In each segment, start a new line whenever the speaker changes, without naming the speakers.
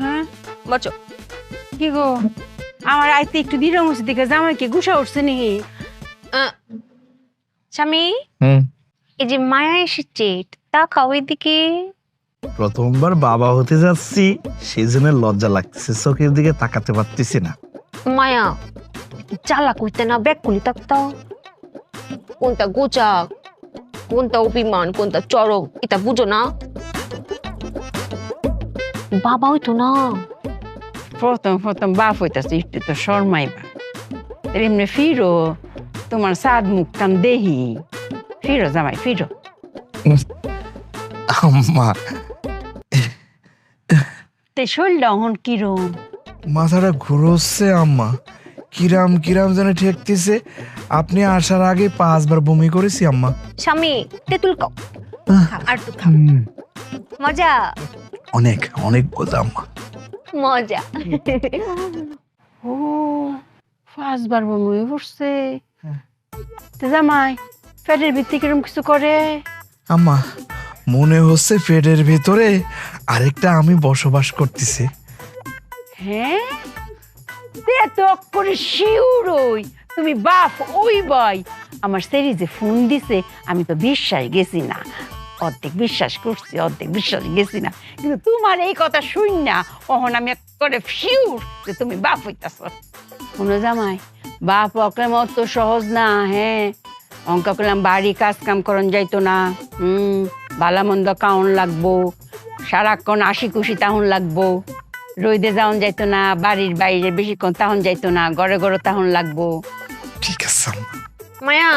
হ্যাঁ?
বচো
কি গো? আমার আইতে একটু দেখে জামাইকে গুছা উঠছে নাকি?
স্বামী? এই যে মায়া এসেছে তাকাও
প্রথমবার বাবা হতে যাচ্ছি সেই জন্য লজ্জা লাগতেছে চোখের দিকে তাকাতে পারতেছি না।
মায়া চালা কইতে না ব্যাগ খুলি তাকতাও কোনটা গোচাক কোনটা অভিমান কোনটা চরম এটা বুঝো না। বাবা হইতো না।
প্রথম প্রথম বাপ হইতাছে একটু তো শর্মাইবা এমনি ফিরো তোমার সাদ মুখটাম দেহি। ফিরো জামাই ফিরো।
আম্মা।
তে শরীরটা অহন কিরম?
মাথাটা ঘুরোচ্ছে আম্মা। কিরাম কিরাম যেন ঠেকতেছে। আপনি আসার আগে পাঁচবার বমি করেছি আম্মা।
স্বামী তেঁতুল খাও। খাও, আর একটু খাও। মজা।
অনেক অনেক বোঝা আম্মা
মজা।
ও পাঁচবার বমি পড়ছে। তে জামাই পেটের ভিত্তি কিরম কিছু করে?
আম্মা মনে হচ্ছে পেটের ভিতরে আরেকটা আমি বসবাস করতেছি।
হ্যাঁ? তে তো করে শিউর ওই। তুমি বাপ ওই বই। আমার সেরি যে ফোন দিছে আমি তো বিশ্বাস গেছি না। অর্ধেক বিশ্বাস করছি অর্ধেক বিশ্বাস গেছি না। কিন্তু তোমার এই কথা শুন না অহন আমি করে ফিউর যে তুমি বাপ হইতাছ। শুনো জামাই বাপ অকলাম অত সহজ না হ্যাঁ? অঙ্ক করলাম বাড়ি কাজ কাম করন যাইতো না হুম? ভালা মন্দ কাউন লাগবো সারাক্ষণ আশি খুশি তাহন লাগবো। রইদে যাওন যাইতো না বাড়ির বাইরে বেশিক্ষণ তাহন যাইতো না ঘরে ঘরে তাহন লাগবো।
ঠিক আছে
মায়া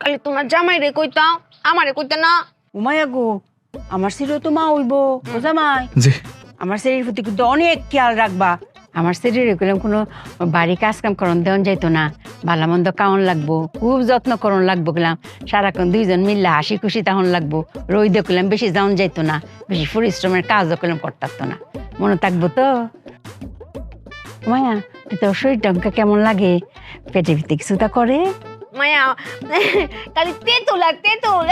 কালি তোমার জামাই রে কইতাও আমারে কইতা না।
উমায়া গো আমার সিরো তো মা হইব বোঝা মাই
জি।
আমার শরীর প্রতি কিন্তু অনেক খেয়াল রাখবা। আমার শরীরে কইলাম কোনো বাড়ি কাজ কাম করন দেওয়ান যাইতো না। ভালো মন্দ কাউন লাগবো খুব যত্ন করন লাগবো গেলাম। সারাক্ষণ দুইজন মিললে হাসি খুশি তখন লাগবো। রইদে করলাম বেশি যাওন যাইতো না। বেশি পরিশ্রমের কাজও করলাম করতারতো না। মনে থাকব তো। মায়া তোর শরীরটা আমাকে কেমন লাগে? পেটে ভিতরে কিছুটা করে।
মায়া কালি তেঁতুল আর তেঁতুল।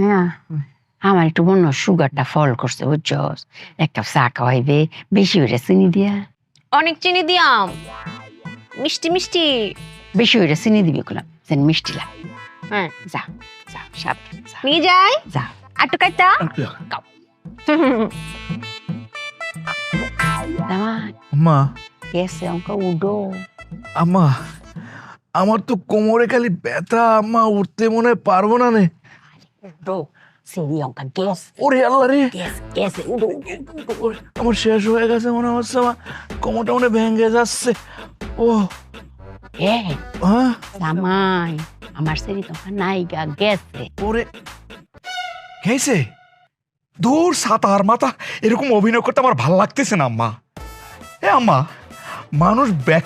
হ্যাঁ আমার একটু মনে সুগারটা ফল করছে বুঝছস এক কাপ চা খাওয়াইবে বেশি হইরে চিনি দিয়া।
অনেক চিনি দিয়াম। মিষ্টি মিষ্টি।
বেশি হইরে চিনি দিবি করলাম যেন মিষ্টি লাগে।
হ্যাঁ।
যা যা সাবধান
নিয়ে যাই?
যা।
আটু কাইতা
দামান
আম্মা
গেছে অঙ্ক উডো।
আম্মা আমার তো কোমরে খালি ব্যথা আম্মা উঠতে মনে হয় পারব না নে।
উডো সিঁড়ি অঙ্ক গ্যাস
ওরে আল্লাহ রে।
গ্যাস গ্যাসে উডো।
আমার শেষ হয়ে গেছে মনে হচ্ছে আমার কোমরটা মনে ভেঙে যাচ্ছে। ও। হ্যাঁ?
জামাই আমার সিঁড়ি তোমার নাইগা গেছে।
ওরে খেয়েছে দূর সাতার মাথা এরকম অভিনয় করতে আমার ভালো লাগতেছে না আম্মা। এ আম্মা। Manos Beck.